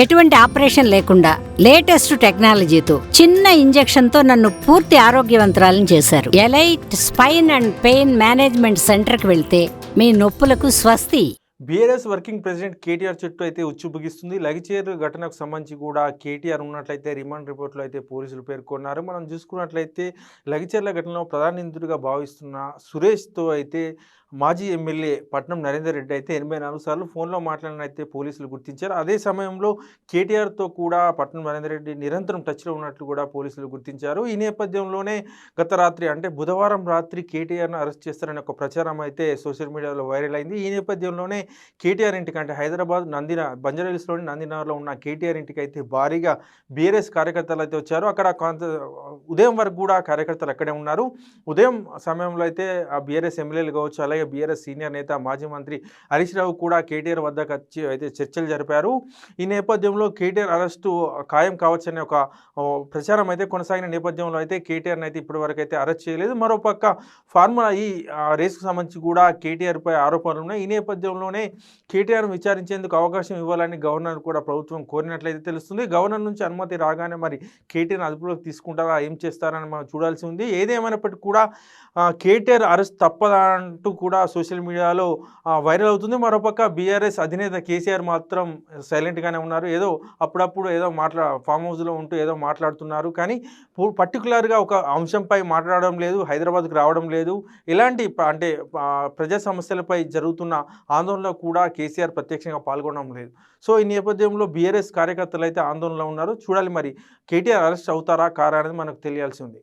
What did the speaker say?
ఎటువంటి ఆపరేషన్ లేకుండా లేటెస్ట్ టెక్నాలజీతో చిన్న ఇంజెక్షన్తో నన్ను పూర్తి ఆరోగ్యవంతురాలను చేశారు. Elite spine and pain management సెంటర్కి వెళ్తే మీ నొప్పులకు స్వస్తి. బీఆర్ఎస్ వర్కింగ్ ప్రెసిడెంట్ కేటీఆర్ చుట్టూ అయితే ఉచ్చుబుగిస్తుంది బిగిస్తుంది ఘటనకు సంబంధించి కూడా కేటీఆర్ ఉన్నట్లయితే రిమాండ్ రిపోర్ట్లో అయితే పోలీసులు పేర్కొన్నారు. మనం చూసుకున్నట్లయితే లగిచేర్ల ఘటనలో ప్రధాన నిందితుడిగా భావిస్తున్న సురేష్తో అయితే మాజీ ఎమ్మెల్యే పట్నం నరేందర్ రెడ్డి అయితే ఎనభై నాలుగు సార్లు ఫోన్లో మాట్లాడిన అయితే పోలీసులు గుర్తించారు. అదే సమయంలో కేటీఆర్తో కూడా పట్నం నరేందర్ రెడ్డి నిరంతరం టచ్లో ఉన్నట్లు కూడా పోలీసులు గుర్తించారు. ఈ నేపథ్యంలోనే గత రాత్రి అంటే బుధవారం రాత్రి కేటీఆర్ను అరెస్ట్ చేస్తారనే ఒక ప్రచారం అయితే సోషల్ మీడియాలో వైరల్ అయింది. ఈ నేపథ్యంలోనే కేటీఆర్ ఇంటికి అంటే హైదరాబాద్ నందిన బంజారాహిల్స్లోని నందినగర్లో ఉన్న కేటీఆర్ ఇంటికి అయితే భారీగా బీఆర్ఎస్ కార్యకర్తలు అయితే వచ్చారు. అక్కడ కొంత ఉదయం వరకు కూడా కార్యకర్తలు అక్కడే ఉన్నారు. ఉదయం సమయంలో అయితే ఆ బీఆర్ఎస్ ఎమ్మెల్యేలు కావచ్చు అలాగే బీఆర్ఎస్ సీనియర్ నేత మాజీ మంత్రి హరీష్ రావు కూడా కేటీఆర్ వద్దకు వచ్చి అయితే చర్చలు జరిపారు. ఈ నేపథ్యంలో కేటీఆర్ అరెస్టు ఖాయం కావచ్చనే ఒక ప్రచారం అయితే కొనసాగిన నేపథ్యంలో అయితే కేటీఆర్ని అయితే ఇప్పటివరకు అయితే అరెస్ట్ చేయలేదు. మరోపక్క ఫార్ములా ఈ రేసుకు సంబంధించి కూడా కేటీఆర్ పై ఆరోపణలు ఉన్నాయి. ఈ నేపథ్యంలోనే కేటీఆర్ విచారించేందుకు అవకాశం ఇవ్వాలని గవర్నర్ కూడా ప్రభుత్వం కోరినట్లయితే తెలుస్తుంది. గవర్నర్ నుంచి అనుమతి రాగానే మరి కేటీఆర్ అదుపులోకి తీసుకుంటారా ఏం చేస్తారని మనం చూడాల్సి ఉంది. ఏదేమైనప్పటికీ కూడా కేటీఆర్ అరెస్ట్ తప్పదా అంటూ కూడా సోషల్ మీడియాలో వైరల్ అవుతుంది. మరోపక్క బీఆర్ఎస్ అధినేత కేసీఆర్ మాత్రం సైలెంట్గానే ఉన్నారు. ఏదో అప్పుడప్పుడు ఏదో మాట్లా ఫామ్ హౌస్లో ఉంటూ ఏదో మాట్లాడుతున్నారు. కానీ పర్టికులర్గా ఒక అంశంపై మాట్లాడడం లేదు హైదరాబాద్కు రావడం లేదు. ఇలాంటి అంటే ప్రజా సమస్యలపై జరుగుతున్న ఆందోళనలో కూడా కేసీఆర్ ప్రత్యక్షంగా పాల్గొనడం లేదు. సో ఈ నేపథ్యంలో బీఆర్ఎస్ కార్యకర్తలు అయితే ఆందోళనలో ఉన్నారు. చూడాలి మరి కేటీఆర్ అరెస్ట్ అవుతారా కారా అనేది మనకు తెలియాల్సి ఉంది.